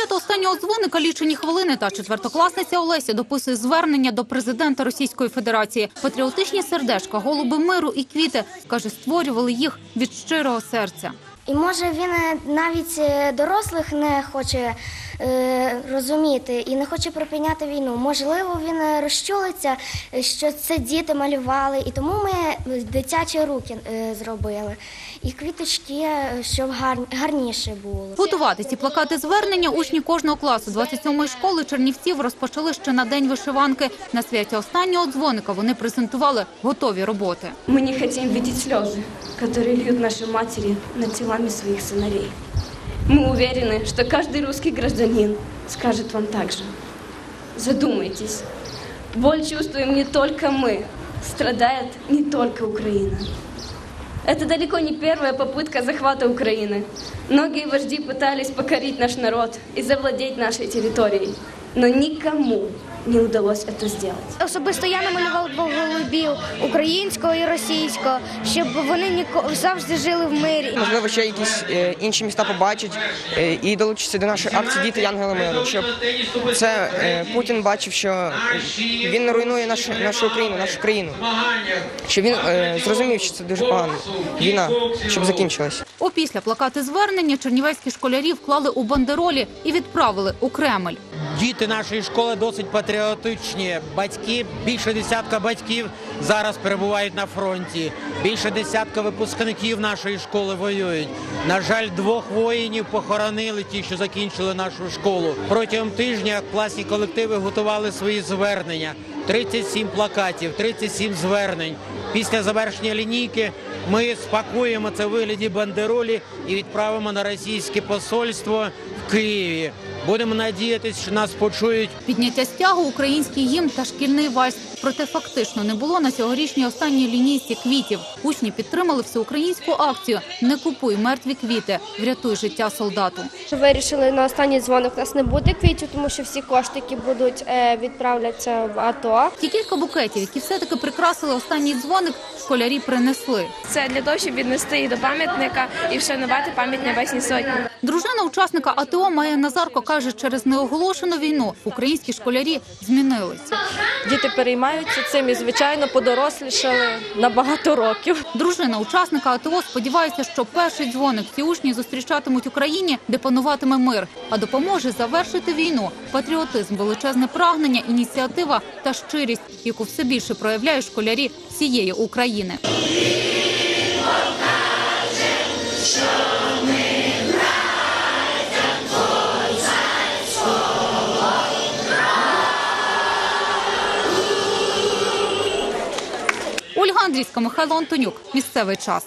свято останнього дзвоника лічені хвилини та четвертокласниця Олеся дописує звернення до президента Російської Федерації. Патріотичні сердечка, голуби миру і квіти каже, створювали їх від щирого серця. І може він е, навіть е, дорослих не хоче розуміти і не хоче припиняти війну. Можливо, він е, розчулиться, е, що це діти малювали, і тому ми е, дитячі руки е, зробили. І квіточки, е, щоб гар, гарніше було. Готувати ці плакати звернення учні кожного класу 27-ї школи Чернівців розпочали ще на день вишиванки. На святі останнього дзвоника вони презентували готові роботи. Мы не хотим видеть слезы, которые льют наши матери над телами своих сыновей. Мы уверены, что каждый русский гражданин скажет вам так же. Задумайтесь. Боль чувствуем не только мы, страдает не только Украина. Это далеко не первая попытка захвата Украины. Многие вожди пытались покорить наш народ и завладеть нашей территорией, но никому не удалось это сделать. Особисто я намалювала двох голубів українського і російського, щоб вони ніко- завжди жили в мирі. Можливо, ще якісь е, інші міста побачать е, і долучаться до нашої акції Діти Янгели Миру, щоб це е, Путін бачив, що він не руйнує нашу, нашу Україну, нашу країну. Щоб він е, зрозумів, що це дуже погано. Війна, щоб закінчилась. Опісля плакати звернення чернівецькі школярі вклали у бандеролі і відправили у Кремль. Діти нашої школи досить патріотичні. Батьки, більше десятка батьків зараз перебувають на фронті. Більше десятка випускників нашої школи воюють. На жаль, двох воїнів похоронили ті, що закінчили нашу школу. Протягом тижня класні колективи готували свої звернення. 37 плакатів, 37 звернень. Після завершення лінійки ми спакуємо це в вигляді бандеролі і відправимо на російське посольство в Києві. Будемо надіятися, що нас почують Підняття стягу, український гімн та шкільний вальс. Проте фактично не було на цьогорічній останній лінійці квітів. Учні підтримали всеукраїнську акцію Не купуй мертві квіти, врятуй життя солдату. Вирішили на останній дзвоник у нас не буде квітів, тому що всі кошти, які будуть е, відправляться в АТО. Ті кілька букетів, які все-таки прикрасили останній дзвоник, школярі принесли. Це для того, щоб віднести їх до пам'ятника і вшанувати пам'ять Небесній Сотні. Дружина учасника АТО Майя Назарко каже, через неоголошену війну українські школярі змінилися. Діти переймаються цим і, звичайно, подорослішали на багато років. Дружина учасника АТО сподівається, що перший дзвоник ці учні зустрічатимуть Україні, де пануватиме мир, а допоможе завершити війну. Патріотизм, величезне прагнення, ініціатива та щирість, яку все більше проявляють школярі всієї України. Андрійська, Михайло Антонюк. Місцевий час.